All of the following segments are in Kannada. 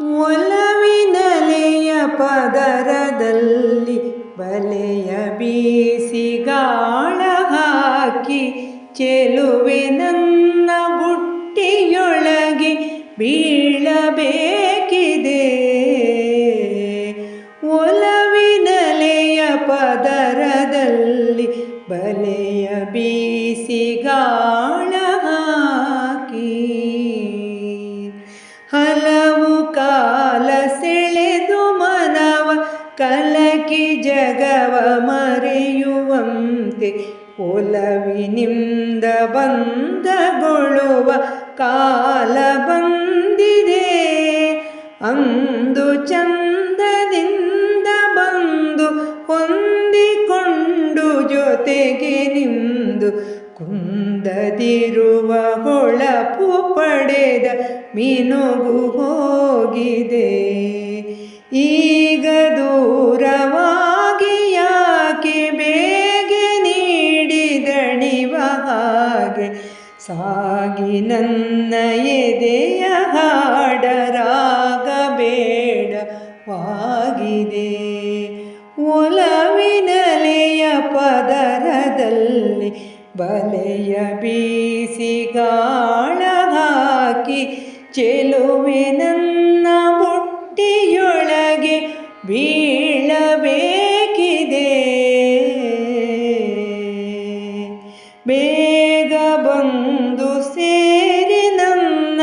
ಒಲವಿನಲೆಯ ಪದರದಲ್ಲಿ ಬಲೆಯ ಬೀಸಿ ಗಾಳ ಹಾಕಿ ಚೆಲುವೆ ನನ್ನ ಬುಟ್ಟಿಯೊಳಗೆ ಬೀಳಬೇಕಿದೆ. ಒಲವಿನಲೆಯ ಪದರದಲ್ಲಿ ಬಲೆಯ ಬೀಸಿ ಗಾಳ ಹಾಕಿ ಹಲವು ಸೆಳೆದು ಮನವ ಕಲಕಿ ಜಗವ ಮರೆಯುವಂತೆ ಒಲವಿನಿಂದ ಬಂದಗೊಳ್ಳುವ ಕಾಲ ಬಂದಿದೆ. ಅಂದು ಚಂದದಿಂದ ಬಂದು ಹೊಂದಿಕೊಂಡು ಜೊತೆಗೆ ನಿಂದು ಕುಂದದಿರುವ ಹೊಳಪು ಪಡೆದ ಮಿನುಗು ಹೋಗಿದೆ. ಈಗ ದೂರವಾಗಿ ಯಾಕೆ ಬೇಗೆ ನೀಡಿದಣಿವ ಹಾಗೆ? ಸಾಗಿ ನನ್ನ ಎದೆಯ ಹಾಡರಾಗಬೇಡವಾಗಿದೆ ಒಲವಿನಲೆಯ ಪದರದಲ್ಲಿ ಬಲೆಯ ಬೀಸಿ ಗಾಳ ಹಾಕಿ, ಚೆಲುವೆ ನನ್ನ ಬುಟ್ಟಿಯೊಳಗೆ ಬೀಳಬೇಕಿದೆ. ಬೇಗ ಬಂದು ಸೇರಿ ನನ್ನ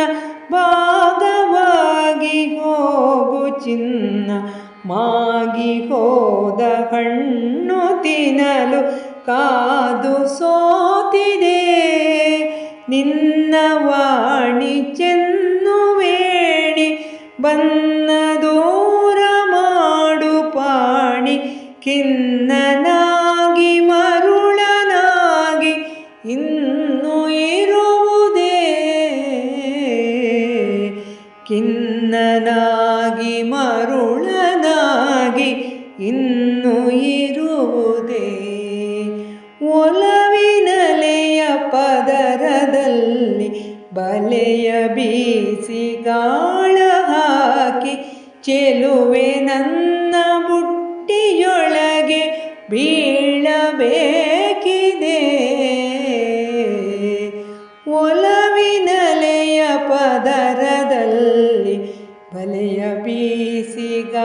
ಭಾಗವಾಗಿ ಹೋಗು ಚಿನ್ನ. ಮಾಗಿ ಹೋದ ಹಣ್ಣು ತಿನ್ನಲು ಕಾದು ಸೋತಿದೆ. ನಿನ್ನ ವಾಣಿ ಚೆನ್ನು ವೇಣಿ ದೂರ ಖಿನ್ನನಾಗಿ ಮರುಳನಾಗಿ ಇನ್ನು ಇರುವುದೇ? ಖಿನ್ನನಾಗಿ ಮರುಳನಾಗಿ ಇನ್ನು ಇರುವುದೇ? ಒಲವಿನಲೆಯ ಪದರದಲ್ಲಿ ಬಲೆಯ ಬೀಸಿ, ಗಾಳ ಹಾಕಿ ಚೆಲುವೆ ನನ್ನ ಬೇಕಿದೆ. ಒಲವಿನಲೆಯ ಪದರದಲ್ಲಿ ಬಲೆಯ ಬೀಸಿಗ.